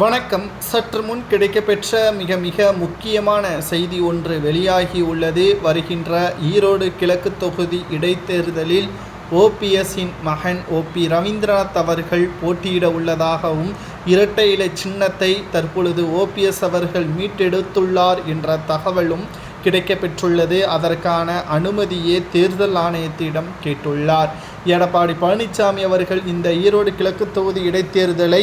வணக்கம். சற்று முன் கிடைக்கப்பெற்ற மிக மிக முக்கியமான செய்தி ஒன்று வெளியாகி உள்ளது. வருகின்ற ஈரோடு கிழக்கு தொகுதி இடைத்தேர்தலில் ஓபிஎஸ்ஸின் மகன் ஓபி ரவீந்திரநாத் அவர்கள் போட்டியிட உள்ளதாகவும் இரட்டை இலை சின்னத்தை தற்பொழுது ஓபிஎஸ் அவர்கள் மீட்டெடுத்துள்ளார் என்ற தகவலும் கிடைக்கப்பெற்றுள்ளது. அதற்கான அனுமதியே தேர்தல் ஆணையத்திடம் கேட்டுள்ளார். எடப்பாடி பழனிசாமி அவர்கள் இந்த ஈரோடு கிழக்கு தொகுதி இடைத்தேர்தலை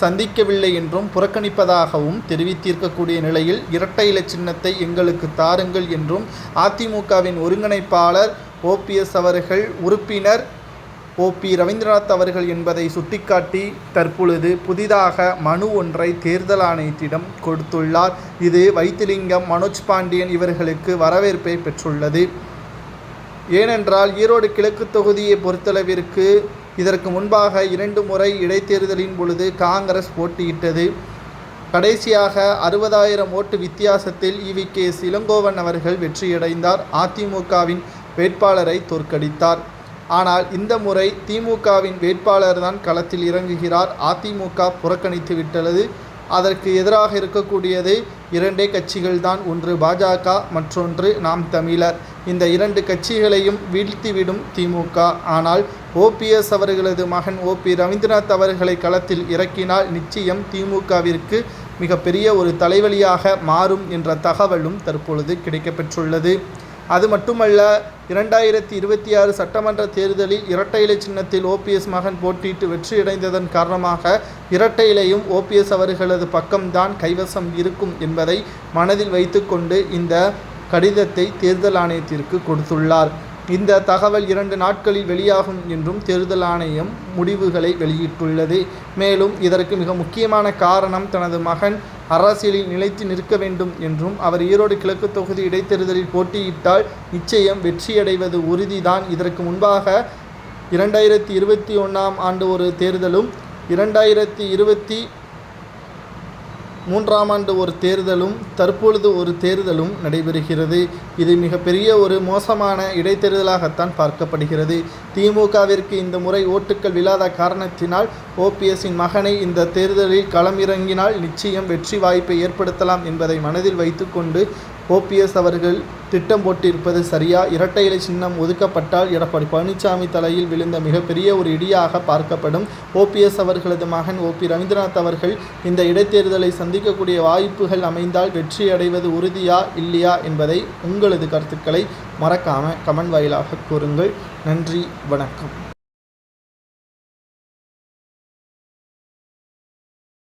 சந்திக்கவில்லை என்றும் புறக்கணிப்பதாகவும் தெரிவித்திருக்கக்கூடிய நிலையில் இரட்டை இலை சின்னத்தை எங்களுக்கு தாருங்கள் என்றும் அதிமுகவின் ஒருங்கிணைப்பாளர் ஓபிஎஸ் அவர்கள் உறுப்பினர் ஓபி ரவீந்திரநாத் அவர்கள் என்பதை சுட்டிக்காட்டி தற்பொழுது புதிதாக மனு ஒன்றை தேர்தல் ஆணையத்திடம் கொடுத்துள்ளார். இது வைத்திலிங்கம் மனோஜ் பாண்டியன் இவர்களுக்கு வரவேற்பை பெற்றுள்ளது. ஏனென்றால் ஈரோடு கிழக்கு தொகுதியை பொறுத்தளவிற்கு இதற்கு முன்பாக இரண்டு முறை இடைத்தேர்தலின் பொழுது காங்கிரஸ் போட்டியிட்டது. கடைசியாக அறுபதாயிரம் ஓட்டு வித்தியாசத்தில் இவி கே. இளங்கோவன் அவர்கள் வெற்றியடைந்தார். அதிமுகவின் வேட்பாளரை தோற்கடித்தார். ஆனால் இந்த முறை திமுகவின் வேட்பாளர் தான் களத்தில் இறங்குகிறார். அதிமுக புறக்கணித்து விட்டது. அதற்கு எதிராக இருக்கக்கூடியது இரண்டே கட்சிகள்தான் ஒன்று பாஜக மற்றொன்று நாம் தமிழர். இந்த இரண்டு கட்சிகளையும் வீழ்த்திவிடும் திமுக. ஆனால் ஓபிஎஸ் அவர்களது மகன் ஓபி ரவீந்திரநாத் அவர்களை களத்தில் இறக்கினால் நிச்சயம் திமுகவிற்கு மிகப்பெரிய ஒரு தலைவலியாக மாறும் என்ற தகவலும் தற்பொழுது கிடைக்கப்பெற்றுள்ளது. அது மட்டுமல்ல இரண்டாயிரத்தி இருபத்தி ஆறு சட்டமன்ற தேர்தலில் இரட்டை இலை சின்னத்தில் ஓபிஎஸ் மகன் போட்டியிட்டு வெற்றியடைந்ததன் காரணமாக இரட்டை இலையும் ஓபிஎஸ் அவர்களது பக்கம்தான் கைவசம் இருக்கும் என்பதை மனதில் வைத்துக்கொண்டு இந்த கடிதத்தை தேர்தல் ஆணையத்திற்கு கொடுத்துள்ளார். இந்த தகவல் இரண்டு நாட்களில் வெளியாகும் என்றும் தேர்தல் ஆணையம் முடிவுகளை வெளியிட்டுள்ளது. மேலும் இதற்கு மிக முக்கியமான காரணம் தனது மகன் அரசியலில் நிலைத்து நிற்க வேண்டும் என்றும் அவர் ஈரோடு கிழக்கு தொகுதி இடைத்தேர்தலில் போட்டியிட்டால் நிச்சயம் வெற்றியடைவது உறுதிதான். இதற்கு முன்பாக இரண்டாயிரத்தி இருபத்தி ஒன்றாம் ஆண்டு ஒரு தேர்தலும் இரண்டாயிரத்தி இருபத்தி மூன்றாம் ஆண்டு ஒரு தேர்தலும் தற்பொழுது ஒரு தேர்தலும் நடைபெறுகிறது. இது மிகப்பெரிய ஒரு மோசமான இடைத்தேர்தலாகத்தான் பார்க்கப்படுகிறது. திமுகவிற்கு இந்த முறை ஓட்டுக்கள் விழாத காரணத்தினால் ஓபிஎஸ்ஸின் மகனை இந்த தேர்தலில் களமிறங்கினால் நிச்சயம் வெற்றி வாய்ப்பை ஏற்படுத்தலாம் என்பதை மனதில் வைத்துக்கொண்டு ஓபிஎஸ் அவர்கள் திட்டம் போட்டிருப்பது சரியா? இரட்டை இலை சின்னம் ஒதுக்கப்பட்டால் எடப்பாடி பழனிசாமி தலையில் விழுந்த மிகப்பெரிய ஒரு இடியாக பார்க்கப்படும் ஓபிஎஸ் அவர்களது மகன் ஓபி ரவீந்திரநாத் அவர்கள் இந்த இடைத்தேர்தலை சந்திக்கக்கூடிய வாய்ப்புகள் அமைந்தால் வெற்றி அடைவது உறுதியா இல்லையா என்பதை உங்களது கருத்துக்களை மறக்காமல் கமெண்ட் வாயிலாக கூறுங்கள். நன்றி வணக்கம்.